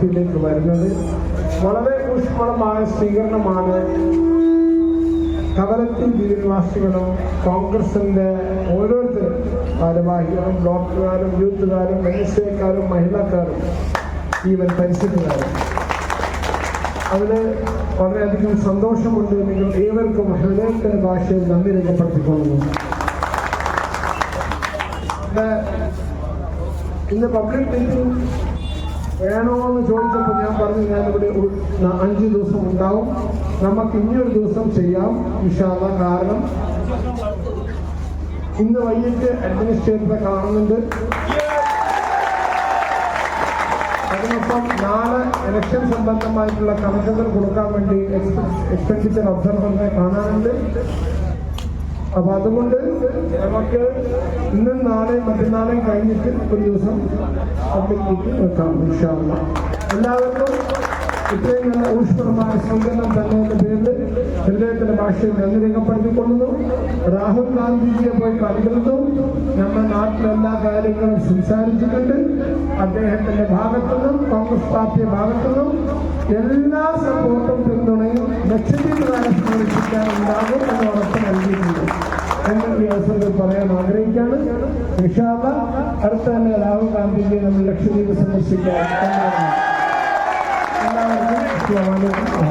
വേദിയിലേക്ക് വരുന്നത്. വളരെ ഊഷ്മളമായ സ്വീകരണമാണ് കവലത്തിൽ ദ്വീപവാസികളും കോൺഗ്രസിന്റെ ഓരോരുത്തരും ഭാരവാഹികളും ഡോക്ടർമാരും യൂത്തുകാരും എൻഎസ്എക്കാരും മഹിളക്കാരും ഈവൻ പരിസ്ഥിതിക്കാരും അതിന് വളരെയധികം സന്തോഷമുണ്ട് നിങ്ങൾ ഏവർക്കും ഹൃദയത്തിന്റെ ഭാഷയിൽ നന്ദി രേഖപ്പെടുത്തിക്കൊള്ളുന്നു. ഇന്ന് പബ്ലിക് മീറ്റിംഗ് വേണോ എന്ന് ചോദിച്ചപ്പോൾ ഞാൻ പറഞ്ഞു ഞാനിവിടെ ഒരു അഞ്ചു ദിവസം ഉണ്ടാവും. നമുക്ക് ഇനിയൊരു ദിവസം ചെയ്യാം വിശാല കാരണം ഇന്ന് വൈകിട്ട് അഡ്മിനിസ്ട്രേറ്ററെ കാണുന്നുണ്ട്. അതിനൊപ്പം നാല് ഇലക്ഷൻ സംബന്ധമായിട്ടുള്ള കണക്കുകൾ കൊടുക്കാൻ വേണ്ടി എക്സ്പെൻഡിച്ചർ ഒബ്സർവറിനെ കാണാനുണ്ട് അപ്പൊ അതുകൊണ്ട് നമുക്ക് ഇന്നും നാളെ മറ്റന്നാളെയും കഴിഞ്ഞിട്ട് ഒരു ദിവസം പബ്ലിക് മീറ്റിംഗ് വെക്കാം ഇൻഷാല്ല എല്ലാവർക്കും ഇത്രയും നല്ല ഊഷ്മളമായ തന്നെ എന്ന പേരിൽ ഹൃദയത്തിന്റെ ഭാഷയിൽ നന്ദി രേഖപ്പെടുത്തിക്കൊള്ളുന്നു. രാഹുൽ ഗാന്ധിജിയെ പോയി കണ്ടിരുന്നു നമ്മുടെ നാട്ടിലെ എല്ലാ കാര്യങ്ങളും സംസാരിച്ചിട്ടുണ്ട്. അദ്ദേഹത്തിന്റെ ഭാഗത്തു നിന്നും കോൺഗ്രസ് പാർട്ടിയുടെ ഭാഗത്തുനിന്നും എല്ലാ സപ്പോർട്ടും പിന്തുണയും കാലം ഉണ്ടാകും പറയാൻ ആഗ്രഹിക്കുകയാണ്. വിഷാദ അടുത്ത തന്നെ രാഹുൽ ഗാന്ധിജി നമ്മൾ ലക്ഷദ്വീപ് സന്ദർശിക്കാൻ എല്ലാവർക്കും